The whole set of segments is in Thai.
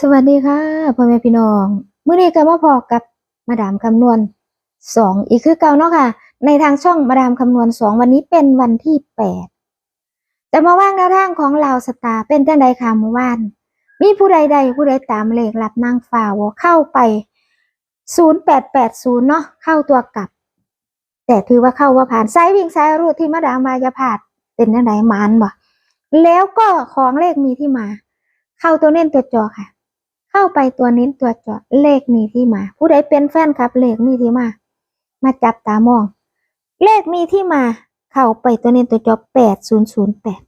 สวัสดีค่ะพ่อแม่พี่น้องเมื้อนี้ก็มาพอกับมาดามคำนวณสองอีกคือเก่าเนาะค่ะ ในทางช่องมาดามคำนวณสองวันนี้เป็นวันที่แปดจะมาว่างแนวทางของลาวสตาเป็นจังใดค่ะเมื่อวาน มีผู้ใดใดผู้ใดตามเลขหลับนางฟ้าวเข้าไปศูนย์แปดแปดศูนย์เนาะเข้าตัวกลับ แต่ถือว่าเข้าว่าผ่านสายวิ่งสายรูดที่มาดามมายาผาดเป็นจังใดมานบ่แล้วก็ของเลขมีที่มา เข้าตัวเน้นตัวจอค่ะ เข้าไปตัวเน้นตัวจาะเลขมีที่มา ผู้ใดเป็นแฟนครับ เลขมีที่มา มาจับตามอง เลขมีที่มา เข้าไปตัวเน้นตัวจาะแปดศูนย์ศูนย์แปด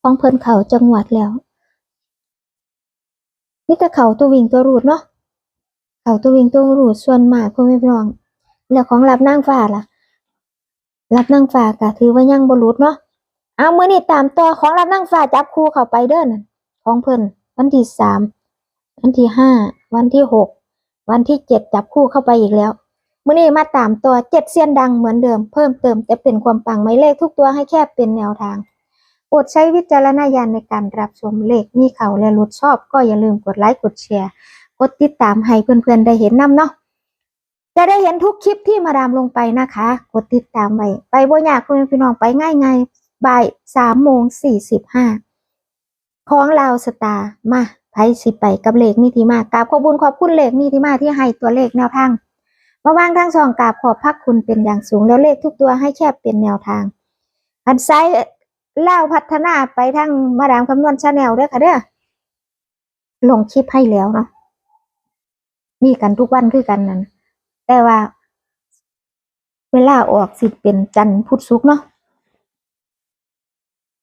ของเพิ่นเขาจังหวัดแล้วนี่แต่เขาตัววิ่งตัวรูดเนาะเขาตัววิ่งตัวรูดส่วนมากพ่อแม่ร้อง แล้วของรับนั่งฟ้าล่ะ รับนั่งฟ้าก็ถือว่ายังบรุษเนาะเอาเมื่อนี่ตามต่อของรับนั่งฟ้าจับคู่เข้าไปเด้อนของเพิ่นวันที่สาม วันที่ห้าวันที่หกวันที่เจ็ดจับคู่เข้าไปอีกแล้วเมื่อนี้มาตามตัวเจ็ดเซียนดังเหมือนเดิมเพิ่มเติมจะเป็นความปังไม่เลขทุกตัวให้แค่เป็นแนวทางโปรดใช้วิจารณญาณในการรับชมเลขมีเขาและรุดชอบ ก็อย่าลืมกดไลค์กดแชร์กดติดตามให้เพื่อนๆได้เห็นนำเนาะจะได้เห็นทุกคลิปที่มาดามลงไปนะคะ กดติดตามไว้ไปบ่ยากคุณพี่น้องไปง่ายๆบ่ายสามโมงสี่สิบห้าของลาวสตาร์มา ไพสิไปกับเลขมีที่มากราบขอบคุญขอบคุณเลขมีที่มาที่ให้ตัวเลขแนวทางมาวางทั้งสองกราบขอบพระคุณเป็นอย่างสูงแล้วเลขทุกตัวให้แคบเป็นแนวทางอันไซด์เล่าพัฒนาไปทั้งมาดามคำนวณชาแนลด้วยค่ะเด้อลงคลิปให้แล้วเนาะมีกันทุกวันคือกันนั่นแต่ว่า เวลาออกสิเป็นจันพุทธศุกเนาะ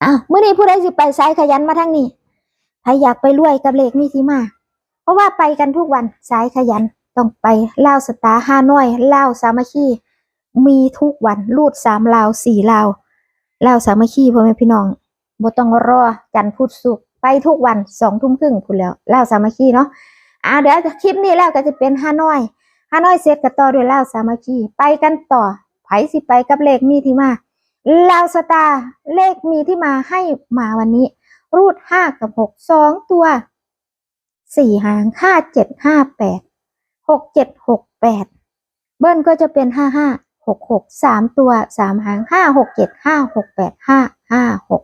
อ้าวมื่อนี้ผู้ใดสิไปสายขยันมาทางนี้ ครอยากไปรวยกับเลขมีที่มา เพราะว่าไปกันทุกวันสายขยันต้องไปล่าวสตาห้าน้อยล่าวสามัคคีมีทุกวันรูดสามลาวสี่ลาวลาวสามัคคีพ่อแม่พี่น้องบ่ต้องรอจันทร์พุธศุกร์ไปทุกวันสองทุ่มครึ่งพูดแล้วล่าวสามัคคีเนาะอ่าเดี๋ยวคลิปนี้แล้วก็จะเป็นห้าน้อยห้าน้อยเสร็จก็ต่อด้วยลาวสามัคคีไปกันต่อไผสิไปกับเลขมีที่มาลาวสตาเลขมีที่มาให้มาวันนี้ รูดห้ากับหกสองตัวสี่หางห้าเจ็ดห้าแปดหกเจ็ดหกแปดเบิ้ลก็จะเป็นห้าห้าหกหกสามตัวสามหางห้าหกเจ็ดห้าหกแปดห้าห้าหก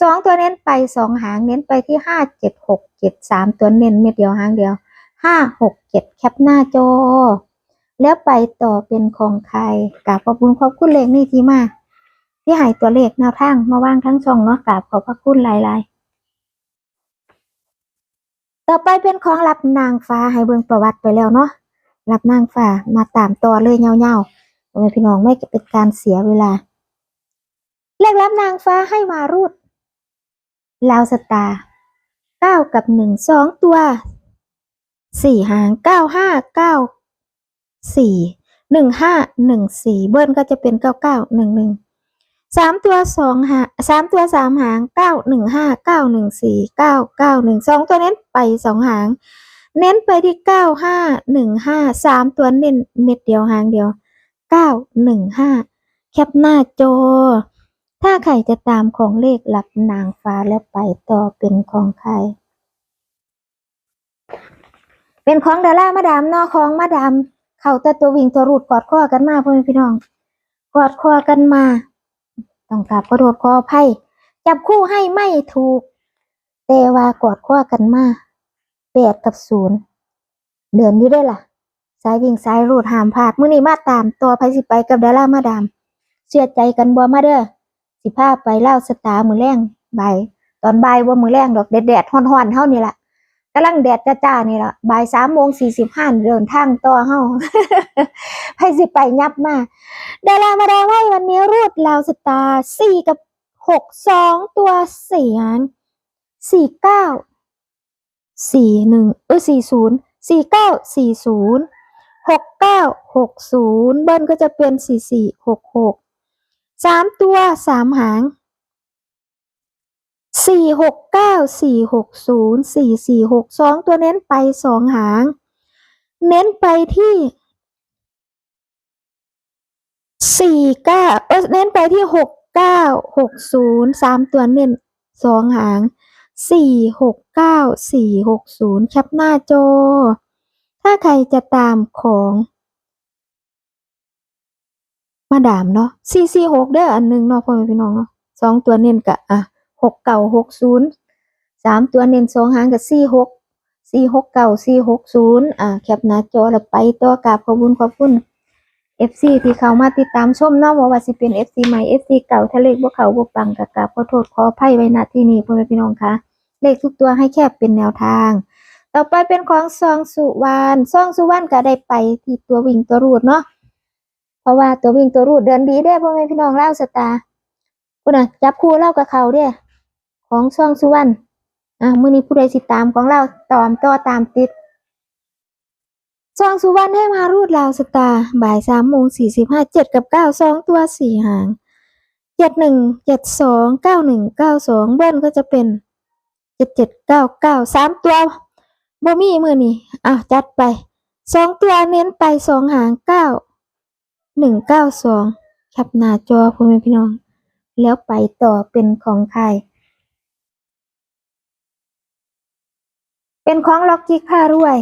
สองตัวเน้นไปสองหางเน้นไปที่ห้าเจ็ดหกเจ็ดสามตัวเน้นเม็ดเดียวหางเดียวห้าหกเจ็ดแคปหน้าจอแล้วไปต่อเป็นของใครกราบขอบคุณขอบคุณเลขนี่ที่มา ที่หายตัวเลขแนวทางมาว่างทั้งช่องเนาะกราบขอบพระคุณหลายๆ ต่อไปเป็นของรับนางฟ้าให้เบิ่งประวัติไปแล้วเนาะรับนางฟ้ามาตามต่อเลยเงาๆพ่อแม่พี่น้องไม่เป็นการเสียเวลา เลขรับนางฟ้าให้มารูดลาวสตาเก้ากับหนึ่งสองตัวสี่หางเก้าห้าเก้าสี่หนึ่งห้าหนึ่งสี่เบิ้ลก็จะเป็นเก้าเก้าหนึ่งหนึ่ง สามตัวสองหางสามตัวสามหางเก้าหนึ่งห้าเก้าหนึ่งสี่เก้าเก้าหนึ่งสองตัวเน้นไปสองหาง เน้นไปที่เก้าห้าหนึ่งห้าสามตัวเน้นเม็ดเดียวหางเดียวเก้าหนึ่งห้าแคปหน้าจอ ถ้าใครจะตามของเลขหลักนางฟ้าแล้วไปต่อเป็นของใคร เป็นของดารามาดามนอของมาดาม เขาแต่ตัววิ่งตัวรูดกอดข้อกันมาพ่อแม่พี่น้อง กอดคอกันมา ต้องกราบขอโทษขออภัยจับคู่ให้ไม่ถูก แต่ว่ากอดข้อกันมาแปดกับศูนย์เดินอยู่ได้ล่ะ สายวิ่งสายรูดหามพาดมื้อนี้มาตามตัวไผสิไปกับดารามาดาม เชื่อใจกันบ่มาเด้อสิพาไปเล่าวสตาร์มือแรงบ่ายตอนบ่ายว่ามือแรงดอกแดดแดดๆฮ้อนๆเฮานี่ล่ะ กำลังแดดจ้าๆนี่ล่ะบ่ายสามโมงสี่สิบห้าเดินทางต่อเฮาไผสิไปยับมาดารามาดามให้วันนี้รูดลาวสตาร์สี่กับหกสองตัวเสี่หางสี่เก้าสี่หนึ่งเออสี่ศูนย์สี่เก้าสี่ศูนย์หกเก้าหกศูนย์เบิ้ลก็จะเป็นสี่สี่หกหกสามตัวสามหาง สี่หกเก้าสี่หกศูนย์สี่สี่หกสองตัวเน้นไปสองหาง เน้นไปที่สี่เก้าเออเน้นไปที่หกเก้าหกศูนย์สามตัวเน้นสองหางสี่หกเก้าสี่หกศูนย์แคปหน้าจอ ถ้าใครจะตามของมาดามเนาะสี่สี่หกเด้ออันหนึ่งเนาะพ่อแม่พี่น้องเนาะสองตัวเน้นกะอะ หกเก่าหกศูนย์สามตัวเน้นสองหางกับสี่หกสี่หกเก่าสี่หกศูนย์อะแคปหน้าจอแล้วไปต่อกราบขอบคุญขอบคุณ FC ที่เข้ามาติดตามชมเนาะบ่าว่าสิเป็น FC ใหม่ FC เก่าถ้าเลขบ่เข้าบ่ปังก็กราบขอโทษขออภัยไว้ณที่นี้พ่อแม่พี่น้องคะเลขทุกตัวให้แค่เป็นแนวทาง ต่อไปเป็นของซองสุวรรณซองสุวรรณก็ได้ไปที่ตัววิ่งตัวรูดเนาะเพราะว่าตัววิ่งตัวรูดเดินดีเด้พ่อแม่พี่น้องเล่าสตาร์พุ่นน่ะจับคู่เล่ากับเขาเด้ ของช่องสุวรรณอะมื้อนี้ผู้ใดสิดตามของเราตอมต่อตามติดช่องสุวรรณให้มารูดลาวสตาร์บ่ายสามโมงสี่สิบห้าเจ็ดกับเก้าสองตัวสี่หางเจ็ดหนึ่งเจ็ดสองเก้าหนึ่งเก้าสองเบิ้ลก็จะเป็นเจ็ดเจ็ดเก้าเก้าสามตัวบ่มีมือนี้อะจัดไปสองตัวเน้นไปสองหางเก้าหนึ่งเก้าสองแคปหน้าจอพ่อแม่พี่น้อง แล้วไปต่อเป็นของใคร เป็นของล็อกกิกผ้ารวย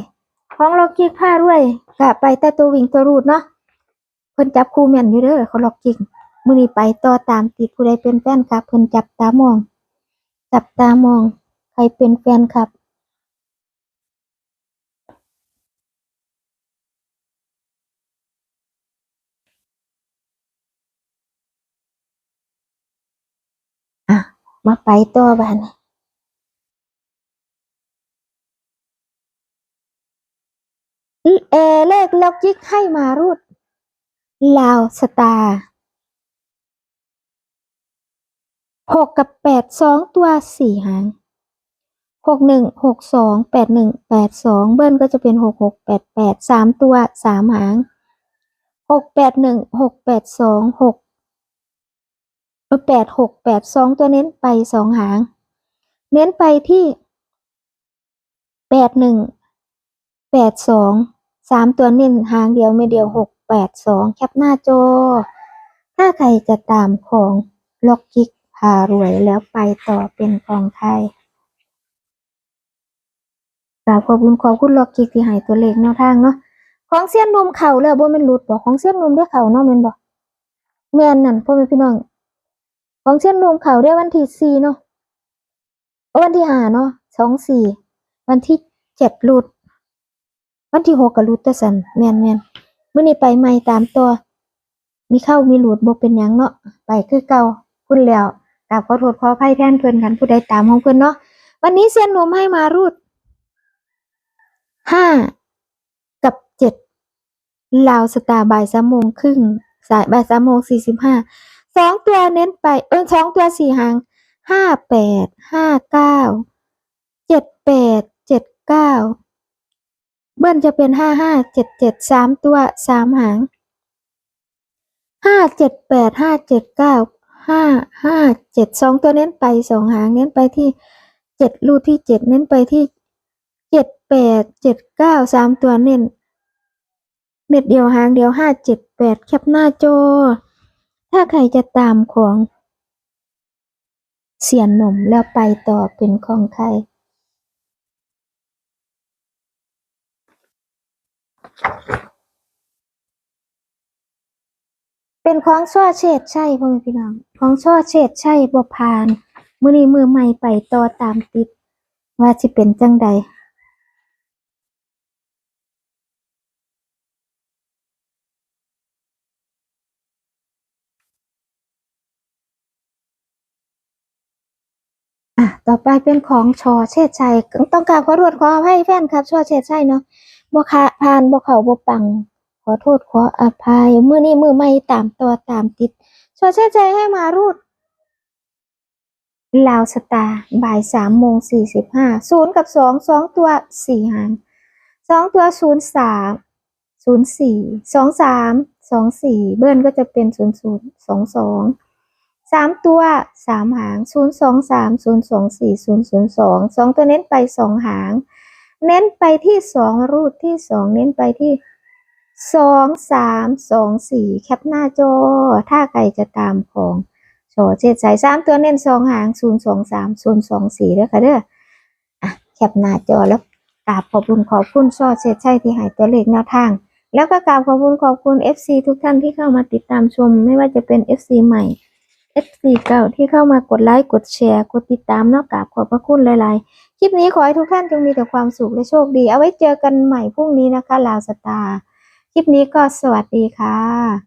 ของล็อกกิกผ้ารวยกะไปแต่ตัววิ่งตัวรูดเนาะเพิ่นจับคู่แม่นอยู่เด้อเขาล็อกกิกมือนี้ไปต่อตามติดผู้ใดเป็นแฟนคลับเพิ่นจับตามอง จับตามอง ใครเป็นแฟนคลับอะมาไปต่อบ้าน เอเลขล็อกยิกให้มารูดลาวสตาร์หกกับแปดสองตัวสี่หางหกหนึ่งหกสองแปดหนึ่งแปดสองเบิ้ลก็จะเป็นหกหกแปดแปดสามตัวสามหางหกแปดหนึ่งหกแปดสองหกแปดหกแปดสองตัวเน้นไปสองหาง เน้นไปที่แปดหนึ่งแปดสอง สามตัวเน้นหางเดียวไม่เดียวหกแปดสองแคปหน้าจอ ถ้าใครจะตามของล็อกกิกพารวยแล้วไปต่อเป็นของไทยกราบขอบคุณขอบคุณล็อกกิกที่ให้ตัวเลขแนวทางเนาะของเสี้ยนนมเข่าแล้วบ่แม่นหลุดบอกของเสี้ยนนมได้เข่าเนาะแม่นบอกแม่นนั่นพ่อแม่พี่น้องของเสี้ยนนมเข่าได้วันที่สี่เนาะวันที่ห้าเนาะสองสี่วันที่เจ็ดหลุด วันที่หกกับรูดแต่สันแมนแม่นมื่อนี้ไปใหม่ตามตัว มีเข้ามีหลุดบ่เป็นยังเนาะไปคือเก่าคุณแล้วกราบขอโทษขออภัยแทนเพื่อนกันผู้ใดตามของเพื่อนเนาะวันนี้เซียนหนุ่มให้มารูดห้ากับเจ็ดลาวสตาร์บ่ายสามโมงครึ่งสายบ่ายสามโมงสี่สิบห้าสองตัวเน้นไปเออสองตัวสี่หางห้าแปดห้าเก้าเจ็ดแปดเจ็ดเก้า เบิ้ลจะเป็นห้าห้าเจ็ดเจ็ดสามตัวสามหางห้าเจ็ดแปดห้าเจ็ดเก้าห้าห้าเจ็ดสองตัวเน้นไปสองหางเน้นไปที่เจ็ดรูดที่เจ็ดเน้นไปที่เจ็ดแปดเจ็ดเก้าสามตัวเน้นเน็ตเดียวหางเดียวห้าเจ็ดแปดแคปหน้าจอถ้าใครจะตามของเสียนหนุ่มแล้วไปต่อเป็นของใคร เป็นของช่อเฉดใช่พ่อแม่พี่น้อง ของช่อเฉดใช่บ่ผ่านมื้อนี้มือใหม่ไปต่อตามติด ว่าสิเป็นจังใดต่อไปเป็นของชอเชษชัย ต้องกราบขอโทษขออภัยแฟนครับชอเชษชัยเนาะ บ่ค่ะผ่านบ่เข้าบ่ปัง ขอโทษขออภัยมื้อนี้มือใหม่ตามต่อตามติดชอเชษชัยให้มารูดลาวสตาร์บ่ายสามโมงสี่สิบห้าศูนย์กับสองสองตัวสี่หางสองตัวศูนย์สามศูนย์สี่สองสามสองสี่เบิ้ลก็จะเป็นศูนย์ศูนย์สองสองสามตัวสามหางศูนย์สองสามศูนย์สองสี่ศูนย์ศูนย์สองสองตัวเน้นไปสองหาง เน้นไปที่สองรูดที่สองเน้นไปที่สองสามสองสี่แคปหน้าจอ ถ้าใครจะตามของโชเจ็ดสายสามตัวเน้นสองหางศูนย์สองสามศูนย์สองสี่ด้อค่ะเด้ออะแคปหน้าจอแล้วกราบขอบคุณขอบคุณชอเจ็ดใช่ที่หายตัวเลขแนวทาง แล้วก็กราบขอบคุณขอบคุณ FC ทุกท่านที่เข้ามาติดตามชม ไม่ว่าจะเป็น FC ใหม่ FC เก่าที่เข้ามากดไลค์กดแชร์ กดติดตามนอกกราบขอบพระคุณหลายๆ คลิปนี้ขอให้ทุกท่านจงมีแต่ความสุขและโชคดี เอาไว้เจอกันใหม่พรุ่งนี้นะคะ ลาวสตาร์ คลิปนี้ก็สวัสดีค่ะ